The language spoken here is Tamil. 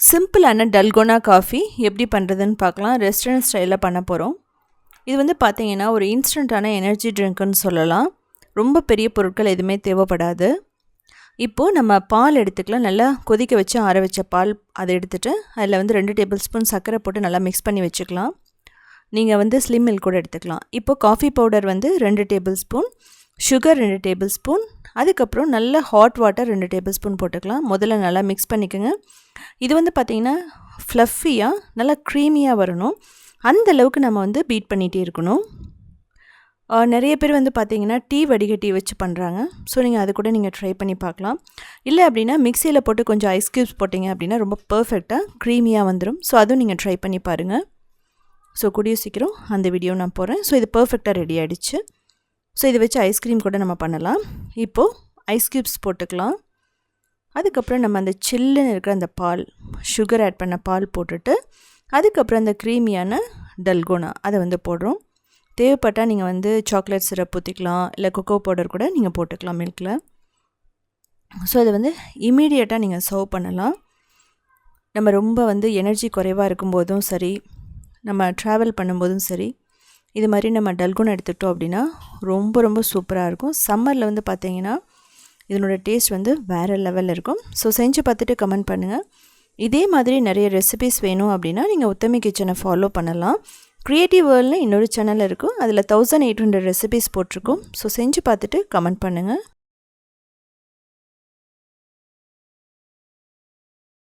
சிம்பிளான டல்கோனா காஃபி எப்படி பண்ணுறதுன்னு பார்க்கலாம். ரெஸ்டாரண்ட் ஸ்டைலில் பண்ண போகிறோம் இது வந்து பார்த்தீங்கன்னா ஒரு இன்ஸ்டண்ட்டான எனர்ஜி ட்ரிங்க்குன்னு சொல்லலாம். ரொம்ப பெரிய பொருட்கள் எதுவுமே தேவைப்படாது. இப்போது நம்ம பால் எடுத்துக்கலாம். நல்லா கொதிக்க வச்சு ஆற வச்ச பால் அதை எடுத்துகிட்டு அதில் வந்து ரெண்டு டேபிள் ஸ்பூன் சர்க்கரை போட்டு நல்லா மிக்ஸ் பண்ணி வச்சுக்கலாம். நீங்கள் வந்து ஸ்லிம் மில்க் கூட எடுத்துக்கலாம். இப்போது காஃபி பவுடர் வந்து ரெண்டு டேபிள் ஸ்பூன். சுகர் ரெண்டு டேபிள் ஸ்பூன் அதுக்கப்புறம் நல்ல ஹாட் வாட்டர் ரெண்டு டேபிள் ஸ்பூன் போட்டுக்கலாம். முதல்ல நல்லா மிக்ஸ் பண்ணிக்கோங்க. இது வந்து பார்த்திங்கன்னா ஃப்ளஃபியாக நல்லா க்ரீமியாக வரணும். அந்த அளவுக்கு நம்ம வந்து பீட் பண்ணிகிட்டே இருக்கணும். நிறைய பேர் வந்து பார்த்திங்கன்னா டீ வடிகட்டி வச்சு பண்ணுறாங்க ஸோ நீங்கள் அது கூட நீங்கள் ட்ரை பண்ணி பார்க்கலாம். இல்லை அப்படின்னா மிக்சியில் போட்டு கொஞ்சம் ஐஸ் க்யூப்ஸ் போட்டிங்க அப்படின்னா ரொம்ப பர்ஃபெக்டாக க்ரீமியாக வந்துடும் ஸோ அதுவும் நீங்கள் ட்ரை பண்ணி பாருங்கள் ஸோ கூடிய சீக்கிரம் அந்த வீடியோ நான் போகிறேன் ஸோ இது பர்ஃபெக்டாக ரெடி ஆகிடுச்சு ஸோ இதை வச்சு ஐஸ்கிரீம் கூட நம்ம பண்ணலாம். இப்போது ஐஸ் க்யூப்ஸ் போட்டுக்கலாம். அதுக்கப்புறம் நம்ம அந்த சில்லுன்னு இருக்கிற அந்த பால் சுகர் ஆட் பண்ண பால் போட்டுட்டு அதுக்கப்புறம் அந்த க்ரீமியான டல்கோனா அதை வந்து போடுறோம். தேவைப்பட்டால் நீங்கள் வந்து சாக்லேட் சிரப் ஊற்றிக்கலாம் இல்லை கொக்கோ பவுடர் கூட நீங்கள் போட்டுக்கலாம் மில்கில் ஸோ அதை வந்து இமீடியட்டாக நீங்கள் சர்வ் பண்ணலாம். நம்ம ரொம்ப வந்து எனர்ஜி குறைவாக இருக்கும்போதும் சரி நம்ம ட்ராவல் பண்ணும்போதும் சரி இது மாதிரி நம்ம டல்குன் எடுத்துட்டோம் அப்படின்னா ரொம்ப ரொம்ப சூப்பராக இருக்கும். சம்மரில் வந்து பார்த்திங்கன்னா இதனோட டேஸ்ட் வந்து வேறு லெவலில் இருக்கும். ஸோ செஞ்சு பார்த்துட்டு கமெண்ட் பண்ணுங்கள் இதே மாதிரி நிறைய ரெசிபிஸ் வேணும் அப்படின்னா நீங்கள் உத்தமி கிச்சனை ஃபாலோ பண்ணலாம். க்ரியேட்டிவ் வேர்ல்ட்னு இன்னொரு சேனல் இருக்கும். அதில் தௌசண்ட் எயிட் ஹண்ட்ரட் ரெசிபிஸ் போட்டிருக்கோம். ஸோ செஞ்சு பார்த்துட்டு கமெண்ட் பண்ணுங்கள்